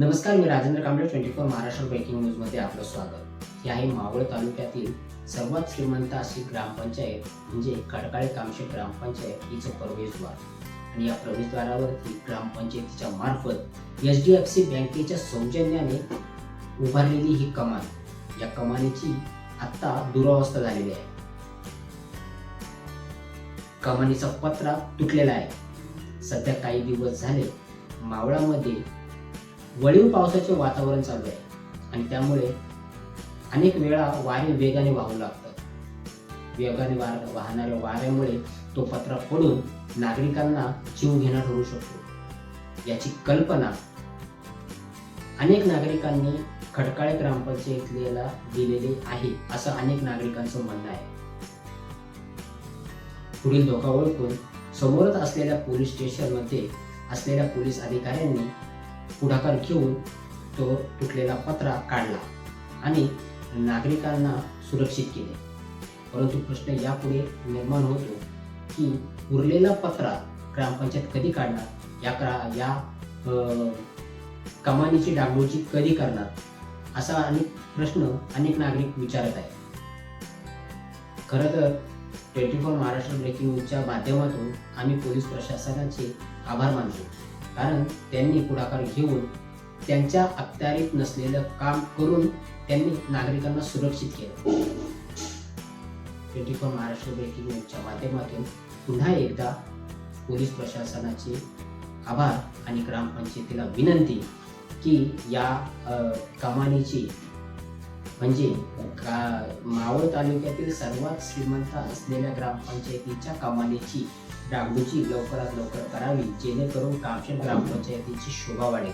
नमस्कार मी Rajendra Kamble twenty four Maharashtra breaking न्यूजमध्ये आपलं स्वागत. ही आहे मावळ तालुक्यातील सर्वात श्रीमंत अशी ग्रामपंचायत म्हणजे खडकाळे कामशे ग्रामपंचायत हिचं प्रवेशद्वार. आणि या प्रवेशद्वारावरती ग्रामपंचायतीच्या मार्फत एच डी एफ सी बँकेच्या सौजन्याने उभारलेली ही कमान या कमानीची आत्ता दुरावस्था झालेली आहे. कमानीचा पत्रा तुटलेला आहे. सध्या काही दिवस झाले मावळामध्ये वळीव पावसाचे वातावरण चालू आहे. आणि त्यामुळे अनेक वेळा वारे वेगाने वाहू लागतात. वेगाने वार वाहणाऱ्या वाऱ्यामुळे तो पत्रा पडून नागरिकांना जीव घेणार ठरू शकतो. याची कल्पना अनेक नागरिकांनी खडकाळे ग्रामपंचायतीला दिलेले आहे असं अनेक नागरिकांचं म्हणणं आहे. पुढील धोका ओळखून समोरच असलेल्या पोलीस स्टेशनमध्ये असलेल्या पोलीस अधिकाऱ्यांनी पुढाकार घेऊन तो तुटलेला पत्रा काढला आणि नागरिकांना सुरक्षित केले. परंतु प्रश्न यापुढे निर्माण होतो की उरलेला पत्रा ग्रामपंचायत कधी काढणार? या करा या कमानीची डागडुजी कधी करणार? असा अनेक प्रश्न अनेक नागरिक विचारत आहेत. खरं तर ट्वेंटी फोर महाराष्ट्र ब्रेकिंग न्यूजच्या माध्यमातून आम्ही पोलीस प्रशासनाचे आभार मानतो. कारण त्यांनी पुढाकार घेऊन त्यांच्या अखत्यारीत नसलेलं काम करून त्यांनी नागरिकांना सुरक्षित केलं. ट्वेंटी फोर महाराष्ट्र ब्रेकिंग न्यूजच्या माध्यमातून पुन्हा एकदा पोलीस प्रशासनाचे आभार आणि ग्रामपंचायतीला विनंती की या कमानीची म्हणजे मावळ तालुक्यातील सर्वात श्रीमंत असलेल्या ग्रामपंचायतीच्या कमानीची डागडुजी लवकरात लवकर करावी जेणेकरून कामशेत ग्रामपंचायतीची शोभा वाढेल.